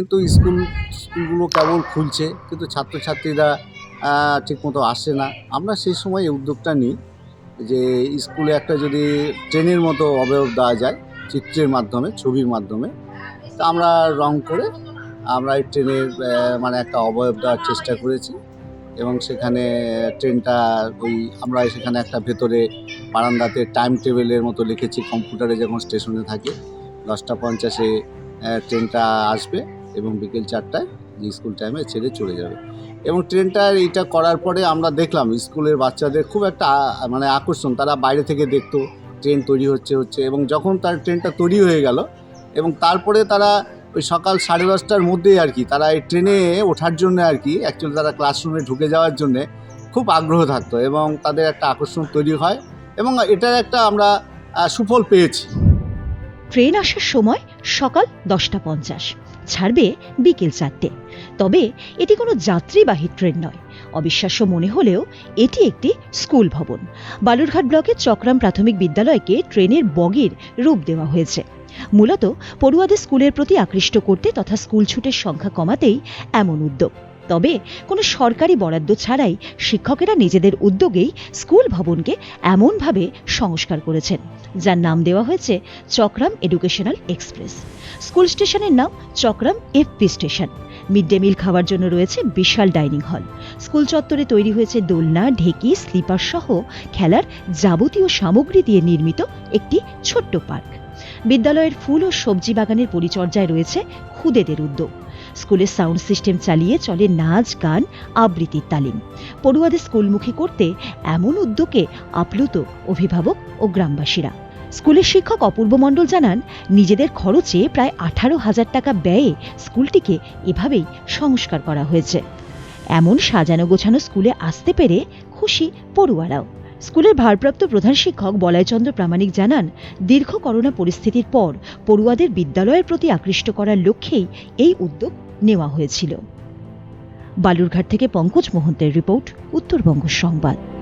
কিন্তু স্কুল, স্কুলগুলো কেবল খুলছে, কিন্তু ছাত্রছাত্রীরা ঠিকমতো আসে না। আমরা সেই সময় এই উদ্যোগটা নিই যে স্কুলে একটা যদি ট্রেনের মতো অবয়ব দেওয়া যায়, চিত্রের মাধ্যমে, ছবির মাধ্যমে, তা আমরা রং করে আমরা এই ট্রেনের মানে একটা অবয়ব দেওয়ার চেষ্টা করেছি এবং সেখানে ট্রেনটা ওই আমরা সেখানে একটা ভেতরে বারান্দাতে টাইম টেবিলের মতো লিখেছি, কম্পিউটারে যখন স্টেশনে থাকে, দশটা পঞ্চাশে ট্রেনটা আসবে। এবং বিকেল চারটায় যে স্কুল টাইমে ছেড়ে চলে যাবে। এবং ট্রেনটা এইটা করার পরে আমরা দেখলাম স্কুলের বাচ্চাদের খুব একটা মানে আকর্ষণ, তারা বাইরে থেকে দেখতো ট্রেন তৈরি হচ্ছে হচ্ছে, এবং যখন তার ট্রেনটা তৈরি হয়ে গেল, এবং তারপরে তারা ওই সকাল সাড়ে দশটার মধ্যেই আর কি, তারা এই ট্রেনে ওঠার জন্য আর কি অ্যাকচুয়ালি তারা ক্লাসরুমে ঢুকে যাওয়ার জন্যে খুব আগ্রহ থাকতো, এবং তাদের একটা আকর্ষণ তৈরি হয়, এবং এটার একটা আমরা সুফল পেয়েছি। ট্রেন আসার সময় সকাল দশটা পঞ্চাশ, ছাড়বে বিকেল চারটে। তবে এটি কোনো যাত্রীবাহী ট্রেন নয়। অবিশ্বাস্য মনে হলেও এটি একটি স্কুল ভবন। বালুরঘাট ব্লকের চক্রাম প্রাথমিক বিদ্যালয়কে ট্রেনের বগির রূপ দেওয়া হয়েছে। মূলত পড়ুয়াদের স্কুলের প্রতি আকৃষ্ট করতে তথা স্কুল ছুটের সংখ্যা কমাতেই এমন উদ্যোগ। তবে কোনো সরকারি বরাদ্দ ছাড়াই শিক্ষকেরা নিজেদের উদ্যোগেই স্কুল ভবনকে এমনভাবে সংস্কার করেছেন, যার নাম দেওয়া হয়েছে চক্রাম এডুকেশনাল এক্সপ্রেস। স্কুল স্টেশনের নাম চক্রাম FP station. Mid day meal খাওয়ার জন্য রয়েছে বিশাল ডাইনিং হল। স্কুল চত্বরে তৈরি হয়েছে দোলনা, ঢেকি, স্লিপার সহ খেলার যাবতীয় সামগ্রী দিয়ে নির্মিত একটি ছোট্ট পার্ক। বিদ্যালয়ের ফুল ও সবজি বাগানের পরিচর্যায় রয়েছে খুদেদের উদ্যোগ। স্কুলের সাউন্ড সিস্টেম চালিয়ে চলে নাচ, গান, আবৃত্তির তালিম। পড়ুয়াদের স্কুলমুখী করতে এমন উদ্যোগে আপ্লুত অভিভাবক ও গ্রামবাসীরা। স্কুলের শিক্ষক অপূর্ব মণ্ডল জানান, নিজেদের খরচে প্রায় আঠারো হাজার টাকা ব্যয়ে স্কুলটিকে এভাবেই সংস্কার করা হয়েছে। এমন সাজানো গোছানো স্কুলে আসতে পেরে খুশি পড়ুয়ারাও। স্কুলের ভারপ্রাপ্ত প্রধান শিক্ষক বলয়চন্দ্র প্রামাণিক জানান, দীর্ঘ করোনা পরিস্থিতির পর পড়ুয়াদের বিদ্যালয়ের প্রতি আকৃষ্ট করার লক্ষ্যেই এই উদ্যোগ নেওয়া হয়েছিল। বালুরঘাট থেকে পঙ্কজ মোহন্তের রিপোর্ট, উত্তরবঙ্গ সংবাদ।